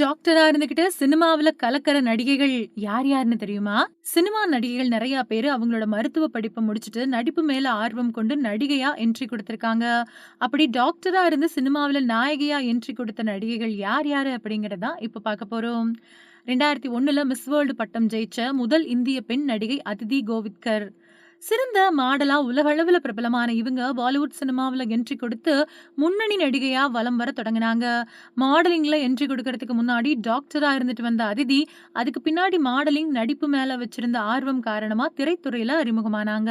டாக்டரா இருந்துகிட்டு சினிமாவில கலக்கிற நடிகைகள் யார் யாருன்னு தெரியுமா? சினிமா நடிகைகள் நிறைய பேர் அவங்களோட மருத்துவ படிப்பை முடிச்சுட்டு நடிப்பு மேல ஆர்வம் கொண்டு நடிகையா என்ட்ரி கொடுத்திருக்காங்க அப்படி டாக்டரா இருந்து சினிமாவில நாயகியா என்ட்ரி கொடுத்த நடிகைகள் யார் யாரு அப்படிங்கறதா தான் இப்ப பார்க்க போறோம். 2001ல மிஸ் வேர்ல்டு பட்டம் ஜெயிச்ச முதல் இந்திய பெண் நடிகை அதிதி கோவித்கர். சிறந்த மாடலா உலகளவுல பிரபலமான இவங்க பாலிவுட் சினிமாவுல என்ட்ரி கொடுத்து முன்னணி நடிகையா வலம் வர தொடங்குனாங்க. மாடலிங்ல என்ட்ரி குடுக்கறதுக்கு முன்னாடி டாக்டரா இருந்துட்டு வந்த அதிதி, அதுக்கு பின்னாடி மாடலிங், நடிப்பு மேல வச்சிருந்த ஆர்வம் காரணமா திரைத்துறையில அறிமுகமானாங்க.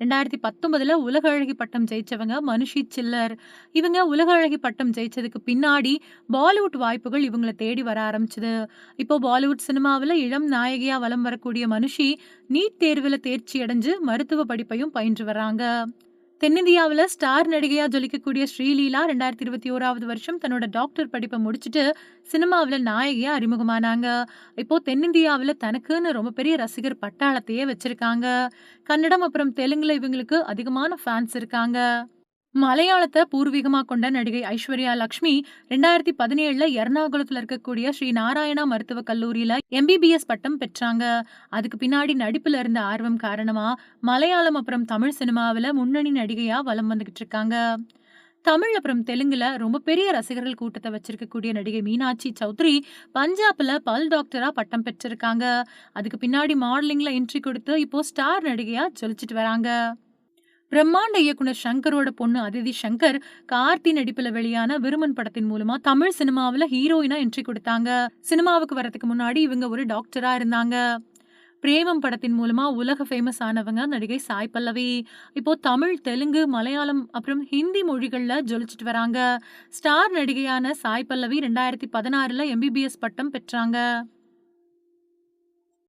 2019ல உலக அழகி பட்டம் ஜெயிச்சவங்க மனுஷி சில்லர். இவங்க உலக அழகி பட்டம் ஜெயிச்சதுக்கு பின்னாடி பாலிவுட் வாய்ப்புகள் இவங்கள தேடி வர ஆரம்பிச்சது. இப்போ பாலிவுட் சினிமாவுல இளம் நாயகியா வலம் வரக்கூடிய மனுஷி, நீட் தேர்வுல தேர்ச்சி அடைஞ்சு மருத்துவ படிப்பையும் பயின்று வர்றாங்க. தென்னிந்தியாவில் ஸ்டார் நடிகையா ஜொலிக்கக்கூடிய ஸ்ரீலீலா 2021வது வருஷம் தன்னோட டாக்டர் படிப்பை முடிச்சுட்டு சினிமாவுல நாயகியாக அறிமுகமானாங்க. இப்போ தென்னிந்தியாவில் தனக்குன்னு ரொம்ப பெரிய ரசிகர் பட்டாளத்தையே வச்சிருக்காங்க. கன்னடம் அப்புறம் தெலுங்குல இவங்களுக்கு அதிகமான ஃபேன்ஸ் இருக்காங்க. மலையாளத்தை பூர்வீகமாக கொண்ட நடிகை ஐஸ்வர்யா லக்ஷ்மி 2017ல எர்ணாகுளத்துல இருக்கக்கூடிய ஸ்ரீ நாராயணா மருத்துவக் கல்லூரியில எம்பிபிஎஸ் பட்டம் பெற்றாங்க. அதுக்கு பின்னாடி நடிப்புல இருந்த ஆர்வம் காரணமா மலையாளம் அப்புறம் தமிழ் சினிமாவுல முன்னணி நடிகையா வலம் வந்துகிட்டு இருக்காங்க. தமிழ் அப்புறம் தெலுங்குல ரொம்ப பெரிய ரசிகர்கள் கூட்டத்தை வச்சிருக்கக்கூடிய நடிகை மீனாட்சி சௌத்ரி பஞ்சாப்ல பல் டாக்டரா பட்டம் பெற்றிருக்காங்க. அதுக்கு பின்னாடி மாடலிங்ல என்ட்ரி கொடுத்து இப்போ ஸ்டார் நடிகையா ஜொலிச்சிட்டு வராங்க. பிரம்மாண்ட இயக்குனர் ஷங்கரோட பொண்ணு அதிதி ஷங்கர், கார்த்தி நடிப்புல வெளியான விருமன் படத்தின் மூலமா தமிழ் சினிமாவில் ஹீரோயினா என்ட்ரி கொடுத்தாங்க சினிமாவுக்கு வரதுக்கு முன்னாடி இவங்க ஒரு டாக்டரா இருந்தாங்க. பிரேமம் படத்தின் மூலமா உலக ஃபேமஸ் ஆனவங்க நடிகை சாய் பல்லவி. இப்போ தமிழ், தெலுங்கு, மலையாளம் அப்புறம் ஹிந்தி மொழிகளில் ஜொலிச்சிட்டு வராங்க. ஸ்டார் நடிகையான சாய் பல்லவி 2016ல எம்பிபிஎஸ் பட்டம் பெற்றாங்க.